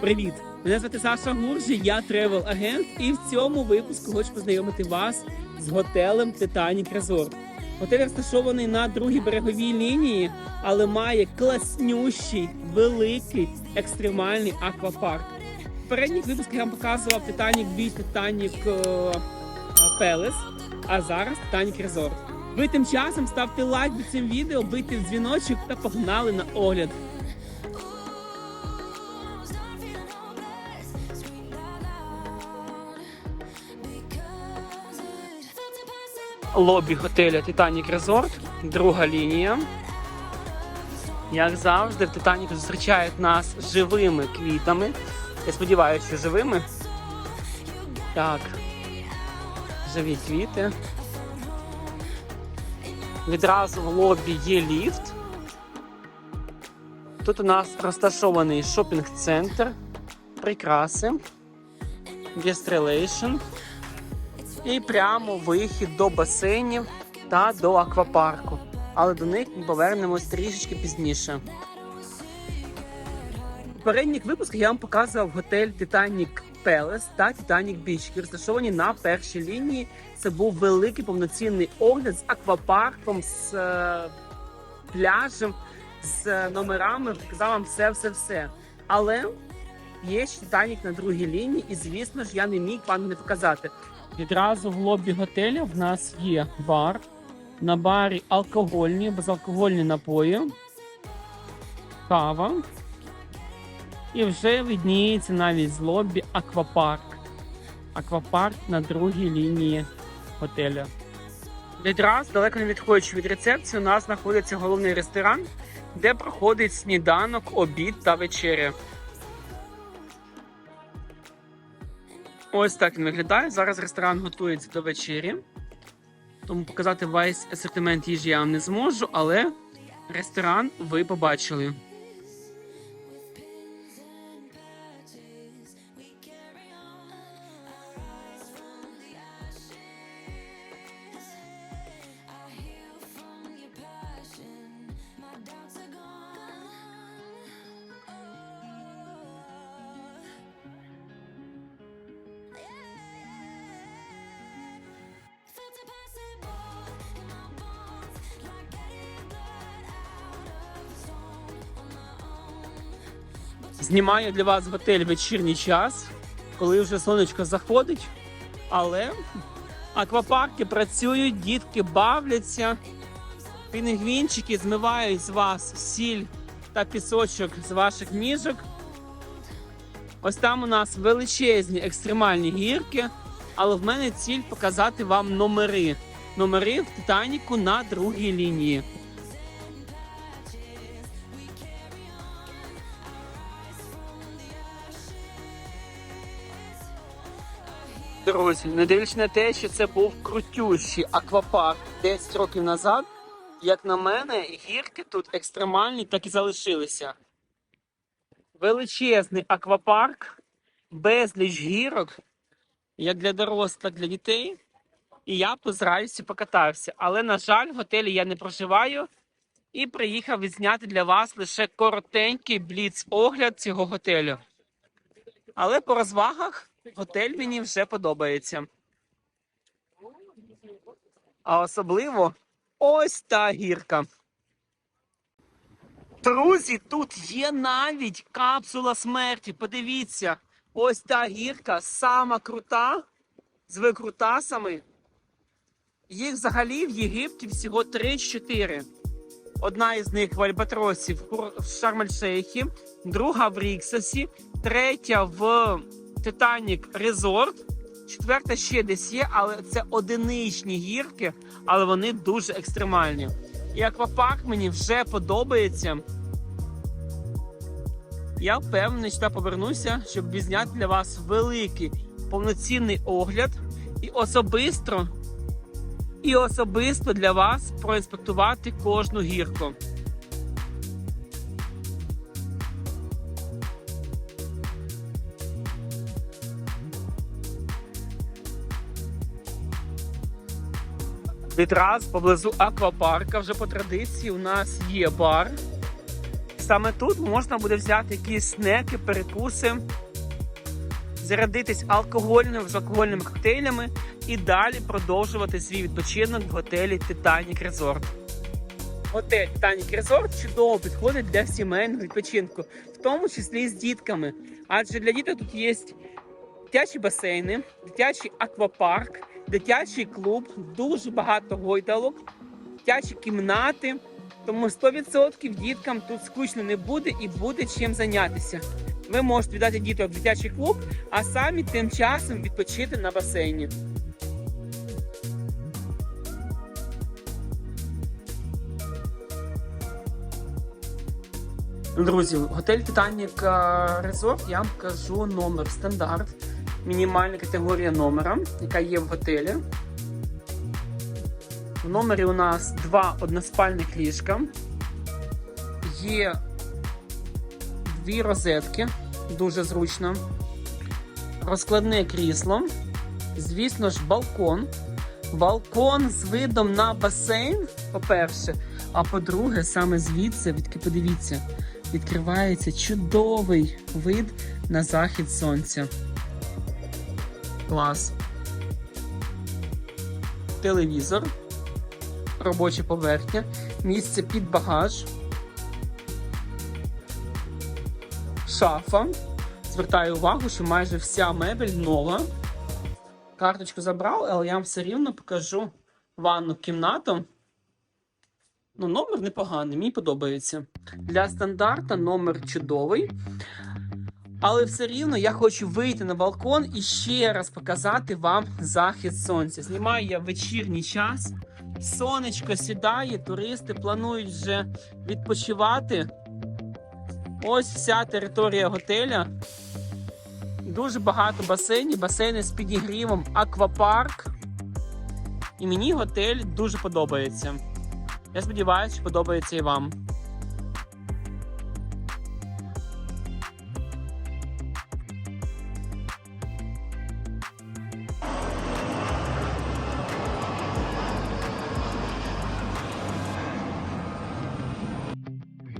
Привіт! Мене звати Саша Гуржі, я тревел-агент, і в цьому випуску хочу познайомити вас з готелем Titanic Resort. Готель розташований на другій береговій лінії, але має класнющий, великий, екстремальний аквапарк. В передніх випусках я вам показував Beach, Titanic е, Palace, а зараз Titanic Resort. Ви тим часом ставте лайк під цим відео, бийте в дзвіночок та погнали на огляд. Лобі готеля Titanic Resort, друга лінія. Як завжди, в Титаніку зустрічають нас живими квітами. Я сподіваюся, живими. Так. Живі квіти. Відразу в лобі є ліфт. Тут у нас розташований шопінг-центр, прикраси, relation і прямо вихід до басейнів та до аквапарку. Але до них ми повернемось трішечки пізніше. У попередніх випусках я вам показував готель Titanic Palace та Titanic Beach, які розташовані на першій лінії. Це був великий повноцінний огляд з аквапарком, з е, пляжем, з номерами. Показав вам все-все-все. Але є ще Titanic на другій лінії, і звісно ж я не міг вам не показати. Відразу в лобі готеля в нас є бар. На барі алкогольні, безалкогольні напої, кава. І вже видніється навіть з лобі аквапарк. Аквапарк на другій лінії готеля. Відразу, далеко не відходячи від рецепції, у нас знаходиться головний ресторан, де проходить сніданок, обід та вечеря. Ось так він виглядає. Зараз ресторан готується до вечері. Тому показати весь асортимент їжі я вам не зможу, але ресторан ви побачили. Знімаю для вас готель вечірній час, коли вже сонечко заходить. Але аквапарки працюють, дітки бавляться, пінгвінчики змивають з вас сіль та пісочок з ваших ніжок. Ось там у нас величезні екстремальні гірки, але в мене ціль показати вам номери. Номери в Титаніку на другій лінії. Друзі, не дивлячись на те, що це був крутющий аквапарк 10 років назад, як на мене, гірки тут екстремальні, так і залишилися. Величезний аквапарк, безліч гірок, як для дорослих, так і для дітей. І я з радістю покатався. Але, на жаль, в готелі я не проживаю і приїхав відзняти для вас лише коротенький бліц-огляд цього готелю. Але по розвагах готель мені вже подобається. А особливо ось та гірка. Друзі, тут є навіть капсула смерті. Подивіться, ось та гірка сама крута з викрутасами. Їх взагалі в Єгипті всього 3-4. Одна із них в Альбатросі в Шарм-Ель-Шейхі, друга в Ріксосі, третя в Титанік Резорт. Четверта ще десь є, але це одиничні гірки, але вони дуже екстремальні. І аквапарк мені вже подобається. Я впевнений, що повернуся, щоб відзняти для вас великий повноцінний огляд і особисто, і особисто для вас проінспектувати кожну гірку. Відразу поблизу аквапарка вже по традиції у нас є бар Саме тут можна буде взяти якісь снеки, перекуси, зарядитись алкогольними, безалкогольними коктейлями і далі продовжувати свій відпочинок в готелі Titanic Resort. Готель Titanic Resort чудово підходить для сімейного відпочинку, в тому числі з дітками. Адже для діток тут є дитячі басейни, дитячий аквапарк, дитячий клуб, дуже багато гойдалок, дитячі кімнати. Тому 100% діткам тут скучно не буде і буде чим зайнятися. Ви можете віддати діток в дитячий клуб, а самі тим часом відпочити на басейні. Друзі, готель Titanic Resort, я вам кажу номер стандарт, мінімальна категорія номера, яка є в готелі. В номері у нас два односпальних ліжка. Є дві розетки, дуже зручно. Розкладне крісло. Звісно ж, балкон. Балкон з видом на басейн, по-перше. А по-друге, саме звідси, відки подивіться, відкривається чудовий вид на захід сонця. Клас. Телевізор робоча поверхня, місце під багаж, шафа. Звертаю увагу, що майже вся мебель нова. Карточку забрав, але я вам все рівно покажу ванну кімнату. Ну, номер непоганий, мені подобається. Для стандарта номер чудовий. Але все рівно я хочу вийти на балкон і ще раз показати вам захід сонця. Знімаю я вечірній час. Сонечко сідає, туристи планують вже відпочивати. Ось вся територія готеля. Дуже багато басейнів, басейни з підігрівом, аквапарк. І мені готель дуже подобається. Я сподіваюся, що подобається і вам.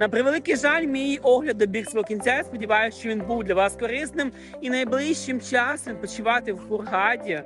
На превеликий жаль, мій огляд добіг свого кінця. Сподіваюся, що він був для вас корисним. І найближчим часом відпочивати в Хургаді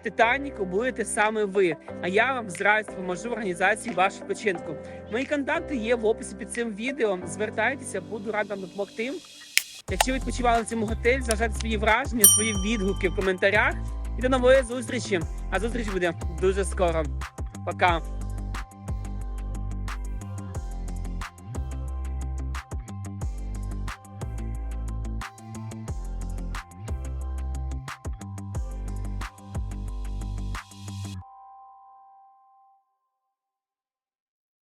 в Титаніку будете саме ви. А я вам з радістю поможу в організації вашого відпочинку. Мої контакти є в описі під цим відео. Звертайтеся, буду радий вам допомогти. Якщо ви відпочивали в цьому готелі, залишайте свої враження, свої відгуки в коментарях. І до нової зустрічі. А зустріч буде дуже скоро. Пока.